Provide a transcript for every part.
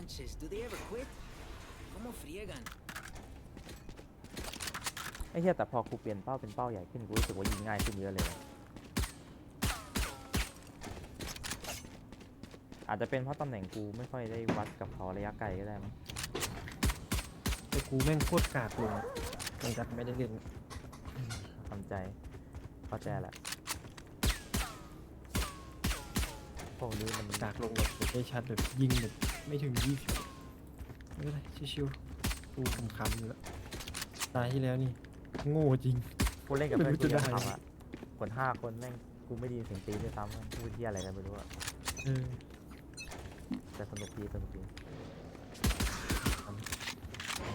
manches, do they ever quit? ¿Cómo friegan? ไอ้เหี้ยแต่พอกูเปลี่ยนเป้าเป็นเป้าใหญ่ขึ้นกูรู้สึกว่ายิงง่ายขึ้นเยอะเลยนะอาจจะเป็นเพราะตำแหน่งกูไม่ค่อยได้วัดกับเขาระยะไกลก็ได้มั้งแต่กูแม่งโคตรกากเลยอะหลังจากไม่ได้เล่นทำใจเข้าใจแหละพวกนี้มัน กากลงแบบได้ชัดแบบยิงแบบ ไม่ถึงยี่สิบไม่เป็นไรชิวๆกูขำๆอยู่แล้วตายที่แล้วนี่ โง่จริง กูเล่นกับเพื่อนไม่กูรู้จะยังได้ทำอะคนห้าคนแม่งกูไม่ไดีเสียงตีนด้วยซ้ำอะพูดที่อะไรกันไม่รู้อะเออแต่สนุกดีสนุกดี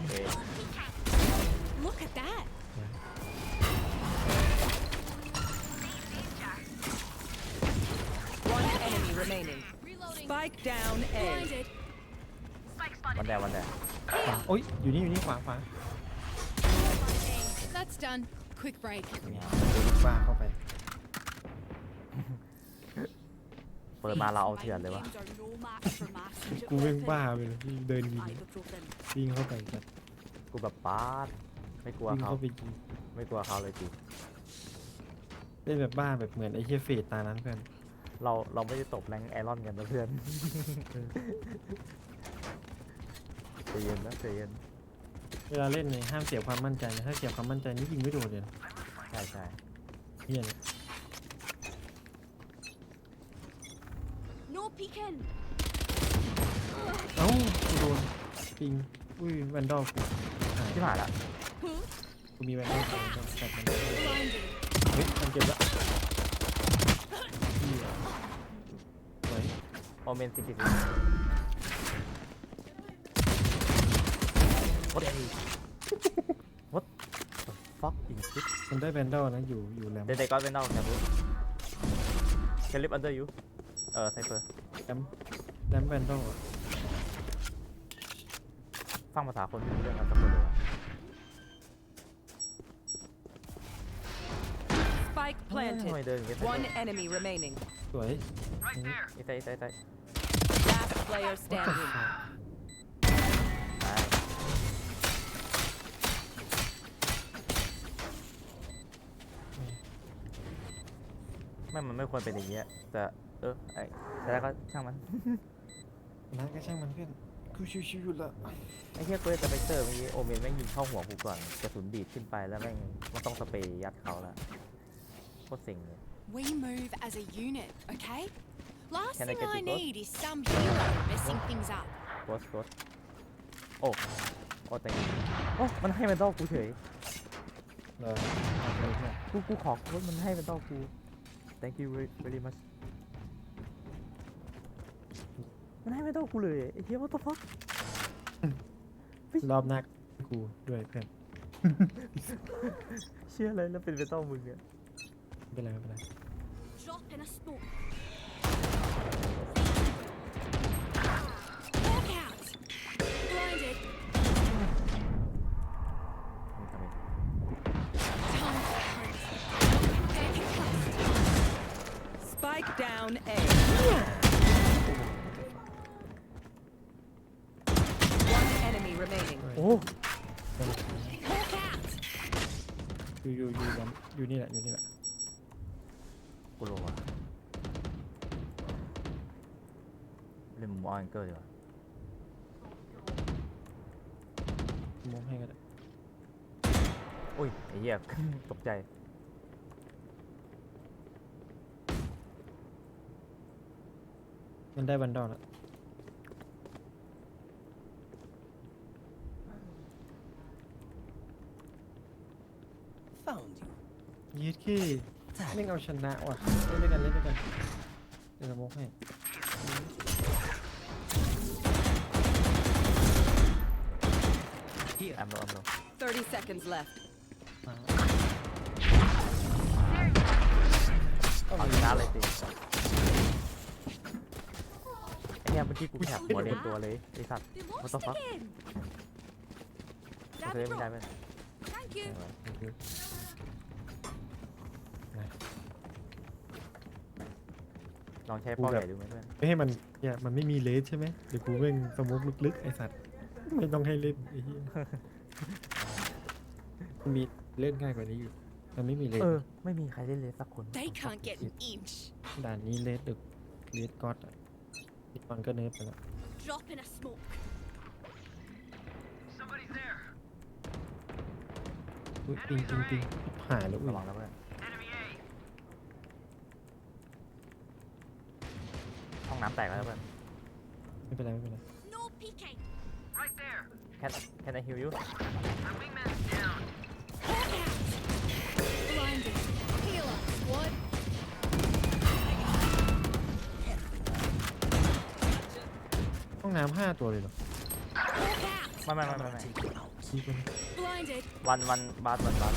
เอ้ย Look at that. One enemy remaining. Reloading. Spike down A. Blinded. วันแดงวันแดงขวาโอ๊ยอยู่นี่อยู่นี่ขวาขวา That's done. Quick break. เนี่ยเดี๋ยวลูกบ้าเข้าไป เปิดมาเราเอาเถื่อนเลยวะ กูแม่งบ้าไปเลยที่เดินยิง Ibuprofen. วิ่งเข้าไปจัดกูแบบปาดไม่กลัววิ่งเขาเข้าไปยิงไม่กลัวเขาเลยจริงเล่นแบบบ้าแบบเหมือนไอ้เฮียเฟดตานั้นเพื่อนเราเราไม่ได้ตบแรงไอรอนกันนะเพื่อน ใจเย็นนะใจเย็นเวลาเล่นเนี่ยห้ามเสียความมั่นใจนะถ้าเสียความมั่นใจนี่ยิงไม่โดนเลยนะใช่ใช่เฮียเนี่ย No peeking. เอ้ากูโดนปิงอุ้ยแวนดอลกูหายที่ผ่านละกูมีแวนดอลกูจัดมัน Blinded. เฮ้ยมันเก็บละเหี้ยสวยโอเมนซิติสวั ดเอ้ what the fuck in shit มันได้แวนดอลนะอยู่อยู่แหลมเดนเดก็เป็นนอกแคบูแคลิปอันเดอร์ยูเออไซเฟอร์แหลมแหลมแวนดอลอะฟังภาษาคนไม่รู้เรื่องกันสักคนเลยวะ Spike ทำไม planted. เดินอย่างเงี้ย One enemy remaining. สวย ไอ้ไอ้ไอ้ไอ้ Last player standing. ไม่มันไม่ควรเป็นอย่างเงี้ยแต่เออไอ้แต่แล้วก็ช่างมันนะก็ช่างมันเพื่อนกูชิวๆอยู่ละไอ้เหี้ยกูเล่นสเปกเตอร์เมื่อกี้โอเมนแม่งยิงเข้าหัวกูก่อนกระสุนดีดขึ้นไปแล้วแม่งมันต้องสเปรย์ยัดเขาละโคตรเซ็งเลย We move as a unit, okay? Last Can I thing get I you both? need is some hero messing things up. โรสโรสโอ้โอ้แต่โอ้มันให้แมนดอลกูเฉย เออเอาไปเพื่อนกูกูขอรถมันให้แมนดอลกู thank you very very much มันให้แมนดอลกูเลยไอ้เหี้ย what the fuck รอบหน้ากูด้วยเพื่อนเชื่อเลยแล้วเป็นแมนดอลมึงเนี่ยไม่เป็นไรไม่เป็นไร Drop in a smoke. Down A. One enemy remaining. โอ้ Walk out. อยู่อยู่อยู่กันอยู่นี่แหละอยู่นี่แหละกูรู้ว่ะเล่นมุมออนเกอร์ดีกว่ามองให้ก็ได้อุ้ยไอ้เหี้ย ตกใจ มันได้วันดอลแล้ว Found you. ยีดขี้ไม่งเอาชนะว่ะ เล่นด้วยกันเล่นด้วยกันเดี๋ยวเรามองให้แอมโลแอมโล30 seconds left. มาเอาชนะเลยสิไอ้ เหี้ยเมื่อกี้กูแคบหัวเต็มตัวเลยไอ้สัตว์ They What lost the fuck? again. กูจะเล่นไม่ได้ไหม Thank you. โอเคไหนลองใช้เป้าใหญ่ดูไหมเพื่อนไม่ให้มันเนี่ยมันไม่มีเลสใช่ไหมเดี๋ยวกูแม่งสมุกลึกๆไอสัตว์ไม่ต้องให้เล่นไอ้เหี้ยมันมีเล่นง่ายกว่านี้อยู่มันไม่มีเลสเออไม่มีใครเล่นเลยสักคน They can't get an inch. ด่านนี้เลสดึกเลสก็อดอะอีก มันก็เนิร์ฟไปแล้ว Drop in a smoke. อุ้ยปิงปิงปิงหายแล้วอุ้ยระวังแล้วเพื่อนห้องน้ำแตกแล้วเพื่อน ไม่เป็นไรไม่เป็นไร No peeking. แค่แค่ในฮิวยู Hawk out. Blinded. น้ำห้าตัวเลยเหรอ Hawk out. ไม่ไม่ไม่ไม่ไม่ Take you out. คีบมัน Blinded. วันวันบาสวันบาส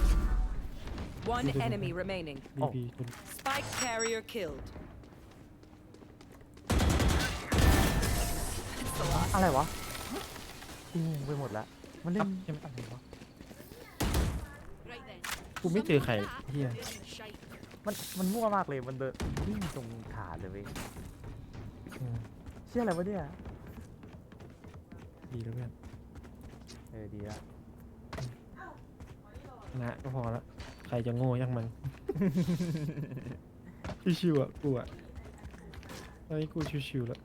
One Did it- enemy remaining. บี Oh. บีจน Spike carrier killed. อะไรวะงงไปหมดแล้วมันเล่นใช่ไหมอะไรวะ Right then. กูไม่เจอใครเฮีย Doing the shite. มันมันมั่วมากเลยมันเดินวิ่งตรงฐานเลยเว้ยอืมเชื่ออะไรวะเนี่ย ดีแล้วเพื่อนเออดีละชนะก็พอละใครจะโง่ยังมัน ชิวๆอะกูอะตอนนี้กูชิวๆแล้ว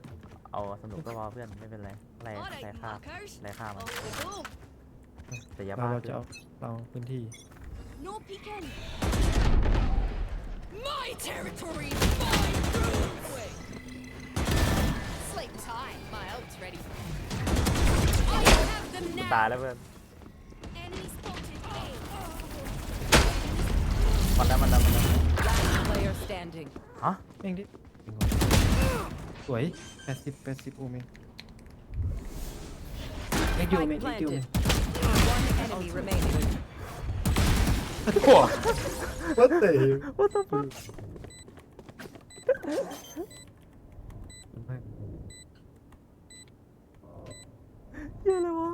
เอาสนุกก็พอเพื่อนไม่เป็นไรไร All ไร right, ค่า markers. ไรค่ามัน Off we go. แต่อย่าเราบ้าเราเกิจะนเอาเราพื้นที่ No peeking. My territory. My rules. Sleep tight. My ult's ready. ตายแล้วเพื่อน Enemy spotted. A. มันแล้วมันแล้วมันแล้ว Last player standing. ฮะ แม่งดิสวยแปดสิบแปดสิบโอเมนเอ็กยู Spike เมนเอ็กยูเม planted. น One enemy remaining. วัดเตะ What the fuck เหี้ยอะไรวะ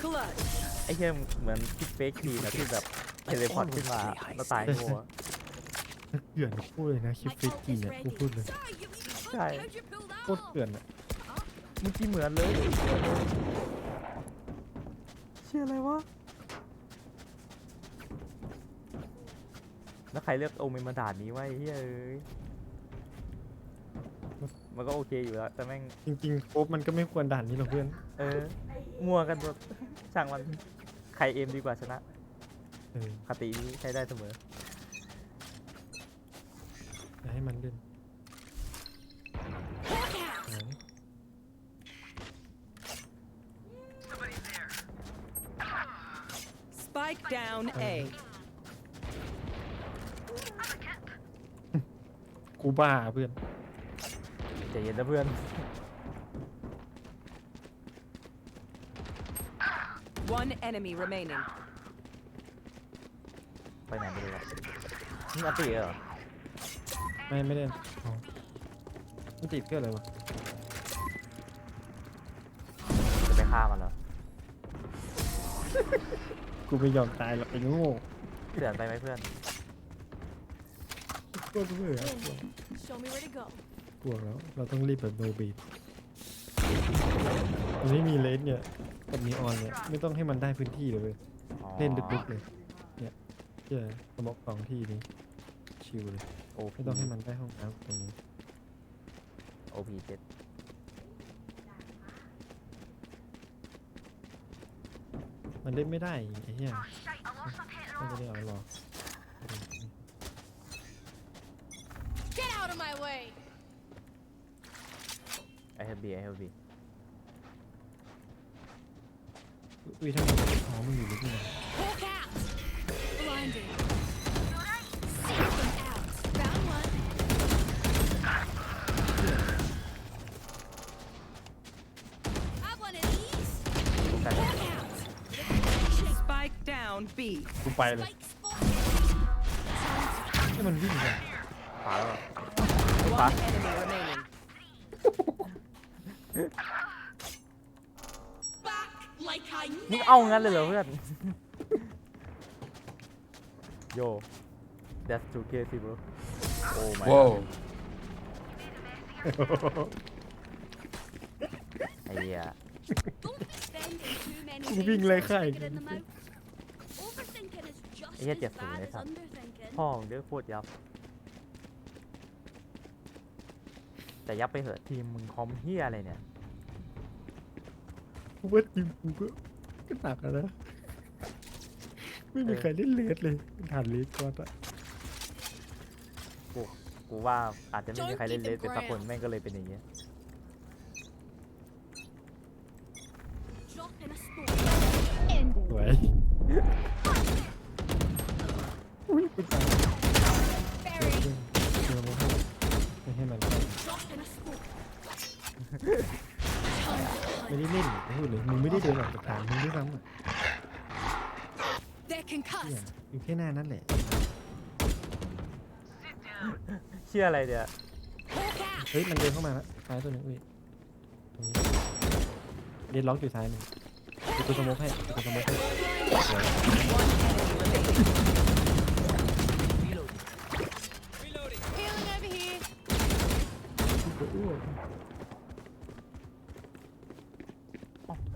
Clutch. ไอ้เหี้ยเหมือนที่เฟกทีนะที่แบบเทเลพอร์ตขึ้นมาแล้วตายงัวเกลื่อนพูดเลยนะคลิป My เฟก ult กี้ is เนี่ยกู ready. พูดเลย Sorry, you leave me Sorry. How'd you pull that โคตร off? เกลื่อนอะเมื่อกี้เหมือนเลยเชื่ออะไรวะ แล้วใครเลือกโอเมนมาด่านนี้ไวะไอ้เฮ้ยเอ้ย มันก็โอเคอยู่แล้วแต่แม่งจริงๆโคบมันก็ไม่ควรด่านนี้หรอกเพื่อนเออมั่วกันหมดช่างมันใครเอมดีกว่าชนะเออคตินี้ใช้ได้เสมอ อย่าให้มันเล่น Hawk out. หาย Spike down A. กูบ้าเพื่อน ใจเย็นนะเพื่อน One enemy remaining. ไปไหนไม่รู้อะนี่อันตีเหรอไม่ไม่เล่นอ๋อมันติดเพื่ออะไรวะจะไปฆ่ามันเหรอกูไม่ยอมตายหรอกไอ้โง่เดือดไปไหมเพื่อนโคตรเบื่อ Show me where to go. กลัวแล้ว เราต้องรีบแบบโนบีดมันไม่มีเลนเนี่ยกับมีออนเนี่ยไม่ต้องให้มันได้พื้นที่เลยเว้ยอ๋อเล่นดึกๆเลย เนี่ยเจ้าสมอกสองที่นี้ชิวเลยโอไม่ต้องให้มันได้ห้องน้ำตรงนี้โอพีเจ็ดมันเล่นไม่ได้ไอ้เหี้ยไม่ได้เอาหรอ ไอเฮลบีไอเฮลบี อุ้ยทำไมอ๋อมันอยู่ลึกนี่นะ Hawk out. Blinded. Seek them out. Found one. Have one of these. แต่ Hawk out. Spike down B. กูไปเลย Spike spotted. ให้มันวิ่งกัน ขวาแล้ว One enemy remaining. มึง never เอางั้นเลยเหรอ left. เพื่อน โย that's too crazy bro oh my god Whoa. ไอ้เหี้ย Don't be spending too many Ủa, days viên lê stick khai it in the kìa. mouth. Overthinking is just Ý là as chẹp sừng bad đấy as sao? underthinking. พ่อมึงเด้อโคตรยับ แต่ยับไปเหอะทีมมึงคอมเฮียอะไรเนี่ย กูว่าทีมกูก็ ก็หนักอะนะ ไม่มีใครเล่นเลสเลยฐานเลสก็อะกูกูว่าอาจจะไม่มีใครเล่นเลสเป็นสักคนแม่งก็เลยเป็นอย่างเงี้ย Drop in a sport. End. สวยอุ้ยกูตาย Bury. เจอมาให้ไม่ให้มัน Drop in a sport. ไม่ได้เล่นพูดเลยมึงไม่ได้เดินออกจากฐานมึงด้วยซ้ำอะ They're เนี่ย concussed. อยู่แค่หน้านั่นแหละ เชื่ออะไรเนี่ย Hawk out. เฮ้ยมันเดินเข้ามาแล้วซ้ายตัวหนึงเว้ยตรงนี้เดนล็อกอยู่ซ้ายหนึ่งเดี๋ยวกูสโมกให้เดี๋ยวกูสโมกให้สวย Reloading. Healing over here. กูอ้วก อ้าว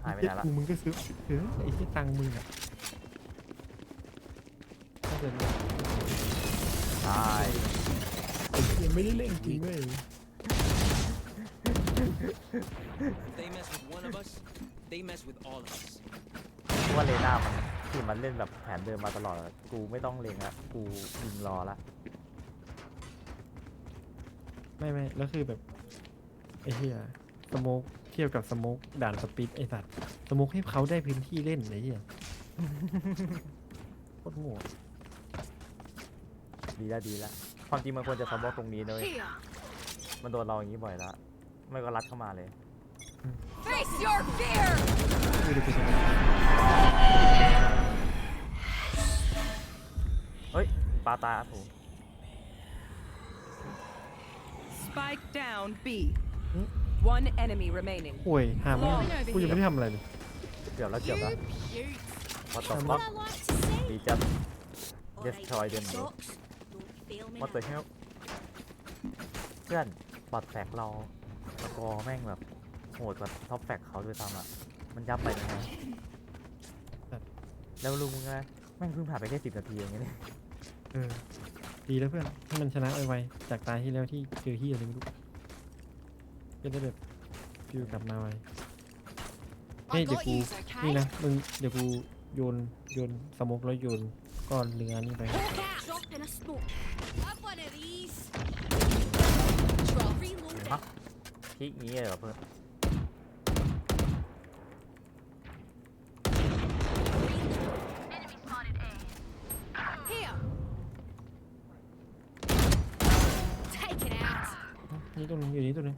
หายไปเจ็ไหนละกูมึงก็ซื้อเออไอ้ที่ตังค์มึงอะถ้าเดินตายยังไม่ได้เล่นจริงเว้ย If they mess with one of us, they mess with all of us. เพราะว่าเลน่ามันที่มันเล่นแบบแผนเดิมมาตลอดอะกูไม่ต้องเลงละกูยิงรอละไม่ไม่แล้วคือแบบไอ้เหี้ยสโมก เทียบกับสโมกด่านสปิดไอ้สัตว์สโมกให้เขาได้พื้นที่เล่นไอ้เหี้ยโคตรโง่ดีละดีละความจริงมันควรจะสมองตรงนี้เลย Here. มันโดนเราอย่างนี้บ่อยละไม่ก็รัดเข้ามาเลย Face your fear. ไม่ได้ไปทำไมเฮ้ยปลาตาถู Spike down B. One enemy remaining. โอ้ยห้ามไม่ Long ได้ over กูยังไม่ได้ทำอะไรเลยเกือบแล้วเกือบแล้ว Cute. วัดต่อ Come ฟั on. ก What I like to say. ดีจัด Alright, Destroy them, bro. socks. Don't fail me วัดต่อ now. เฮลเพื่อนบอดแฟกเราสกอร์แม่งแบบโหดกว่าท็อปแฟกเขาด้วยซ้ำอะ มันยับไปนะฮะครับแล้วลุงมึงไงแม่งเพิ่งผ่านไปแค่สิบนาทีอย่างเงี้ยเนี่ยเออดีแล้วเพื่อนให้มันชนะไวๆจากตายที่แล้วที่เจอที่อะไรไม่รู้ จะได้แบบฟิวกลับมาไวเฮ้ย I เดี๋ยว got กู yous, นี่ okay? นะมึงเดี๋ยวกูโยนโยนสโมกแล้วโยนก้อนเรือนี่ไป Hawk out. Drop in a smoke. Have one of these. Drop. Reload ฮะ it. พีกนี้เลยเหรอเพื่อน Here. Take it out. นี่ตัวหนึงอยู่นี่ตัวหนึง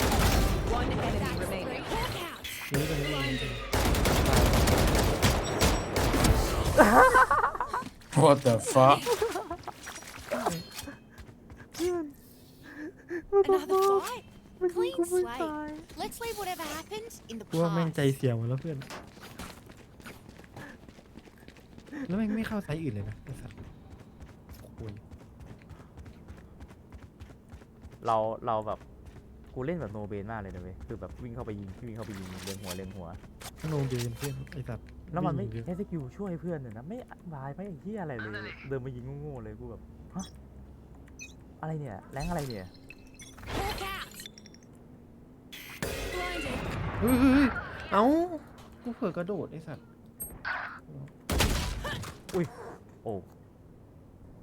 One enemy That's remaining. great. Hawk out. อยู่นี่ตัวหนึงอยู่นี่ตัวหนึง What the fuck? Another fight. Clean slate. Let's leave whatever happens in the กูว่าแม่งใจ past. เสียหมดแล้วเพื่อน แล้วแม่งไม่เข้าไซส์อื่นเลยนะไอ้สัตว์โอ้ยเราเราแบบ กูเล่นแบบโนเบนมากเลยนะเว้ยคือแบบวิ่งเข้าไปยิงวิ่งเข้าไปยิงเล็งหัวเล็งหัว โนเบนเพื่อนไอ้สัตว์แล้วมันไม่วิ่งอยู่ใช้สกิลช่วยเพื่อนเลยนะไม่บายไม่เฮียอะไรเลย เดินมายิงโง่ๆเลยกูแบบฮะอะไรเนี่ยแรงอะไรเนี่ย Hawk out. Blinded. เฮ้ยเฮ้ยเฮ้ยเอ้ากูเผื่อกระโดดไอ้สัตว์โอ้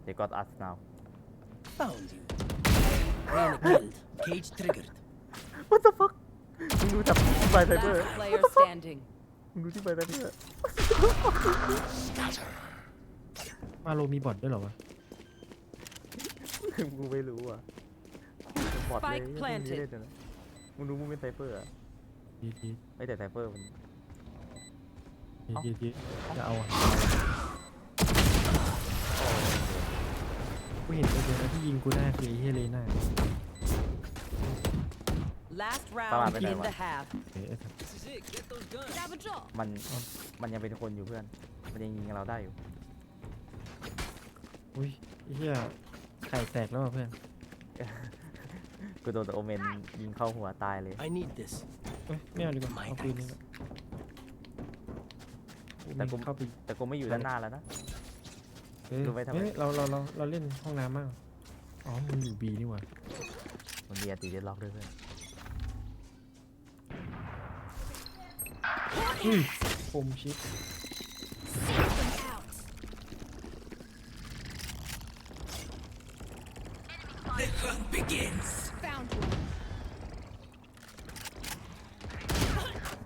they got us now Found you. Reyna killed. Cage triggered. What the fuck มึงดูจับที่ไฟไซเบอร์ Last player standing. มึงดูที่ไฟไซเบอร์ มาโลมีบอทด้วยเหรอวะ กูไม่รู้อะบอดเลย Spike ไม่ planted เล่นเลยนะมึงดูมึงเป็นไซเฟอร์อะดีดีไม่แต่ไซเฟอร์มัน ดีดีดีจะเอาอะกูเห็นตัวเดียวนะที่ยิงกูได้คือไอ้เฮเลน่า Last Tama, round may in dalawa. the half. เอ้ยไอ้สัตว์ This is it. Get those guns. Grab a drop. มันมันยังเป็นคนอยู่เพื่อน มันยังยิงเราได้อยู่ อุ้ยไอ้เหี้ยไข่แตกแล้วว่ะเพื่อน กูโดนโอเมนยิงเข้าหัวตายเลย I need this. เอ้ยไม่เอาดีกว่าเอาปืนนี่แหละแต่กูเข้าไปแต่กูไม่อยู่ด้านหน้าแล้วนะ เออดูไว้ทำไม เฮ้ยเราเราเราเราเล่นห้องน้ำมากอ๋อมันอยู่บีนี่หว่ามันมีอันตีเดดล็อกด้วยเพื่อน คมชิด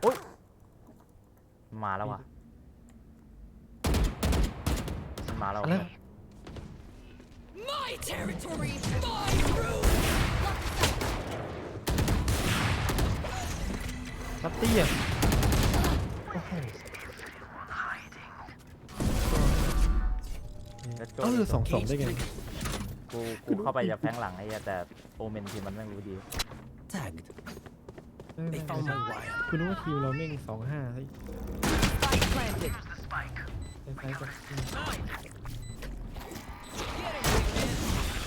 โอ๊ยมาแล้วว่ะมาแล้วว่ะ My territory, my room. นัตตี้อะ โอ้โห Let's go เออสองสองได้ไง กูกูเข้าไปจะแฟงหลังไอ้เหี้ยแต่โอเมนทีมมันแม่งรู้ดี Tagged. เออ They found my wire. คุณรู้ว่าทีมเราแม่งสองห้าเฮ้ย Spike planted. คล้ายๆกันอืม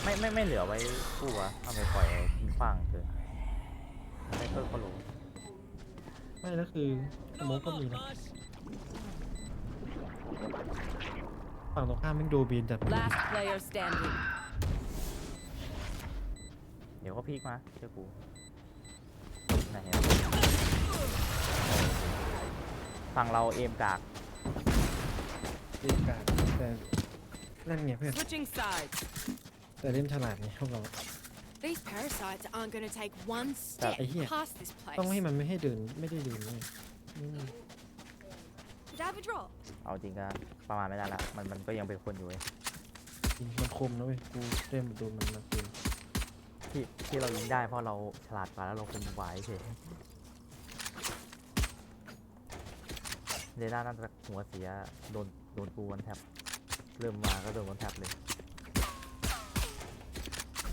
ไม่ไม่ไม่เหลือไว้กู้วะทำไมปล่อยทิ้งขว้างเกินไม่ก็ก็รู้ ไม่แล้วคือสโมกก็มีนะ Boss. ฝั่งตรงข้ามแม่งโดเบนจัด Last player standing. เดี๋ยวก็พีกมาเชื่อกูไหนเห็นฝั่งเราเอมกากเล่นการแต่นั่นไงเพื่อน Switching sides. แต่เล่นฉลาดไงพวกเรา These parasites aren't going to take one That- step uh, yeah. past this place. ต้องให้มันไม่ให้เดินไม่ได้เดินเลยอืม Could I have a drop? เอาจริงก็ประมาณไม่ได้ละมันมันก็ยังเป็นคนอยู่เว้ยจริงมันคมนะเว้ยกูเล่นโดนมันมาคืนที่ที่เรายิงได้เพราะเราฉลาดกว่าแล้วเราคุมไหวเฉยเดน่าน่าจะหัวเสียโดนโดนกูวันแท็บเริ่มมาก็โดนวันแท็บเลย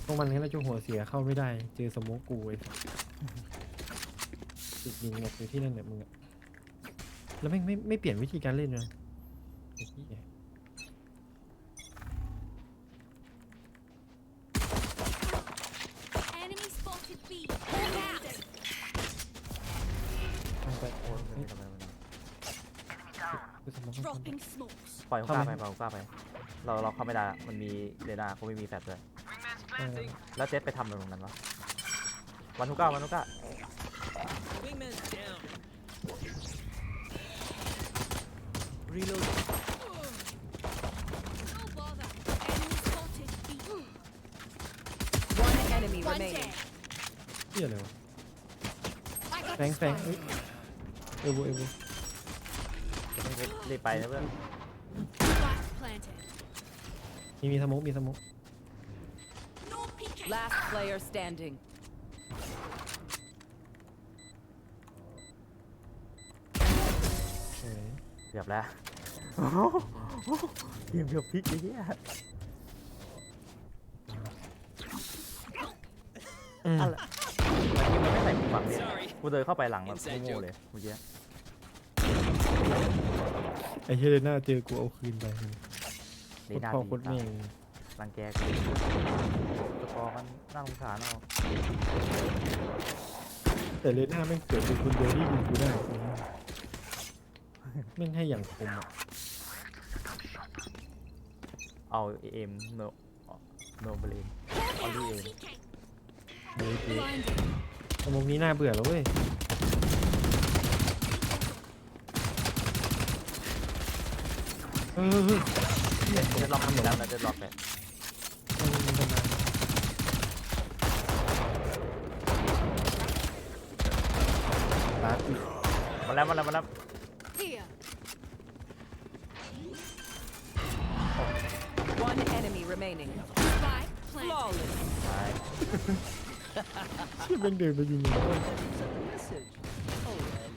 พวกมันงั้นเราจะหัวเสียเข้าไม่ได้ เจอสโมกกูไอ้ติดยิงหมดอยู่ที่นั่นเนี่ยมึงอะแล้วไม่งไม่ไม่เปลี่ยนวิธีการเล่นเลยไอ้เหี้ย Enemy spotted B. Look out. ต้องไปโอ้โอ้ยยทำไมทำไมทำไมคือสโมก Dropping smokes. ปล่อยฮุกก้าเข้าไปไหมปล่อยฮุกก้าไป เราเราเข้าไม่ได้ละมันมีเดน่าเขาไม่มีแฟลชด้วย เออแล้วเจ็ตไปทำอะไรตรงนั้นวะวันฮุกก้าวันฮุกก้า Wingman's down. Reload. No bother. Enemy spotted B. One enemy One remaining. dead. เหี้ยอะไรวะ I got แฟง the แฟง spike. เอ้ยเอวเอวรีบไปนะเพื่อน Spike planted. มีมีสโมกมีสโมก No peeking. Last player standing. เอ้ยเกือบแล้วเกมเกือบพลิกไอ้เหี้ยอืมอะไรมันยิงมันไม่ใส่หูฟังเลย Sorry. กูเดินเข้าไปหลังแบบ Inside โง่ joke ๆเลยเมื่อกี้ไอ้เฮเลน่าเจอกูเอาคืนไปเดโคตรน่าพ่อดีโคตรแม่ง รังแกกูสกอร์มันน่าสงสารเอาแต่เลน่าแม่งเกิดเป็นคนเดียวที่ยิงกูได้ไอ้เหี้ยแม่งให้อย่างคมอะเอาเอ็มโนโนเบลน Look Only out. aim. Peeking. เฮ้ยกู Blinded. สโมกนี้น่าเบื่อแล้วเว้ยเออเฮ้ยเจะล็อกทำแล้วนะเจะล็อกไปมันมันจะมาตาร์ทอีก มา แล้วมาแล้วมาแล้ว Here. One enemy remaining. Spike planted. Flawless. ไปเชี่ยแม่งเดินไปยิงเลย Message. Oh, man.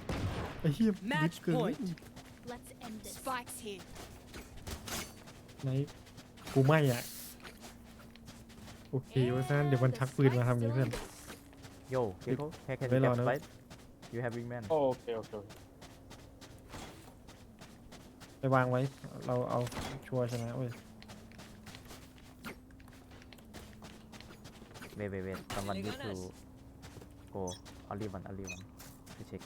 ไอ้เหี้ย Match ลึกเกิน point. Let's end this. Spike's here. ไหนกูไม่อะโอเคว่าซะเดี๋ยวมันชักปืนมาทำไงเพื่อนโย่เกโก้แ you have wingman โอเคโอเคโอเค ไปวางไว้ เราเอาชัวร์ชนะเว้ย wait wait wait someone They need got to us. go only one only one to check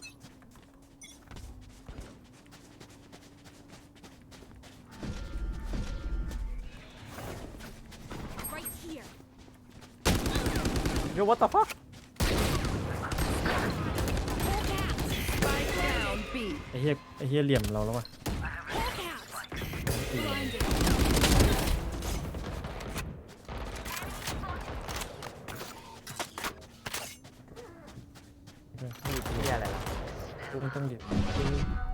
Right here. yo what the fuck เฮียไอ้เฮียเหลี่ยมเราแล้ววะ Hawk out. Blinded. นี่ที่อะไรล่ะ ไม่ต้องเห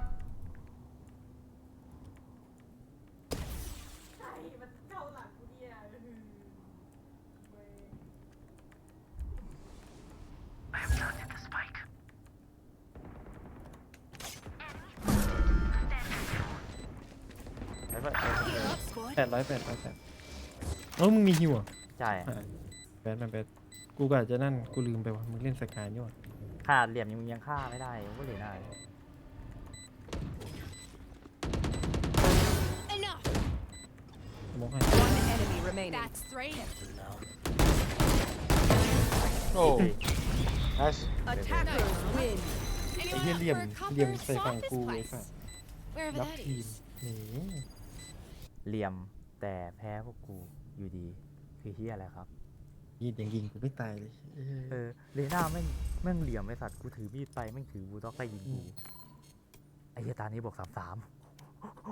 มึงมีฮิวเหรอะใช่แบดมันแบดกูก็อาจจะนั่นกูลืมไปว่ามึงเล่นสกายนี่หว่าขนาดเหลี่ยมยังยังฆ่าไม่ได้ยังก็เลยได้ Enough. สมองให้ One enemy remaining. That's three. โอ้ nice Attackers win. ไอ้ Anyone เฮีย up เหลี่ยม for a เหลี่ยม copper ใส่ฝั่ง swap กู this ไอ้ place? สัส Wherever รับ that ทีม is. นี่เหลี่ยมแต่แพ้พวกกู อยู่ดี คือเฮียอะไรครับ ยิงยังยิงกูไม่ตายเลยเออเออเลน่าแม่งแม่งเหลี่ยมไอสัตว์กูถือมีดไปแม่งถือบูลด็อกไปยิงกูไอ้เฮียตานี้บอกสามสาม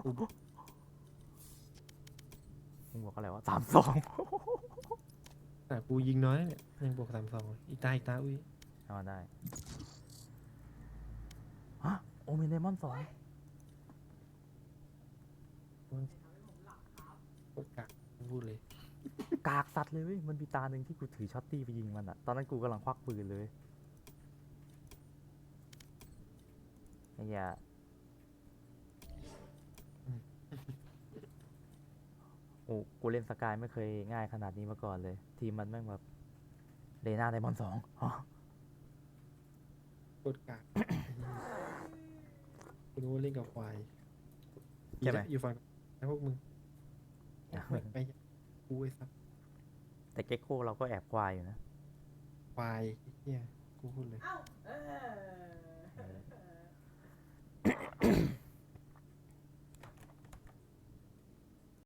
กูมึงบอกอะไรวะสามสองแต่กูยิงน้อยเนี่ยยังบวกสามสองอีกตาอีกตาอุ้ยเอาได้ฮะโอเมนเดมอนสองโคตรกักกูพูดเลย กากสัตว์เลยเว้ยมันมีตาหนึ่งที่กูถือช็อตตี้ไปยิงมันอะตอนนั้นกูกำลังควักปืนเลยไอ้เหี้ยโอ้กูเล่นสกายไม่เคยง่ายขนาดนี้มาก่อนเลย ทีมมันแม่งแบบเลน่าไดมอนสองฮะโคตรกักกูรู้ว่าเล่นกับควายใช่ไหม อยู่ฝั่งไอ้พวกมึงเหมือนไป กูไอ้สัสแต่เก็กโก้เราก็แอบควายอยู่นะ ควายไอ้เฮียกูพูดเลย เออ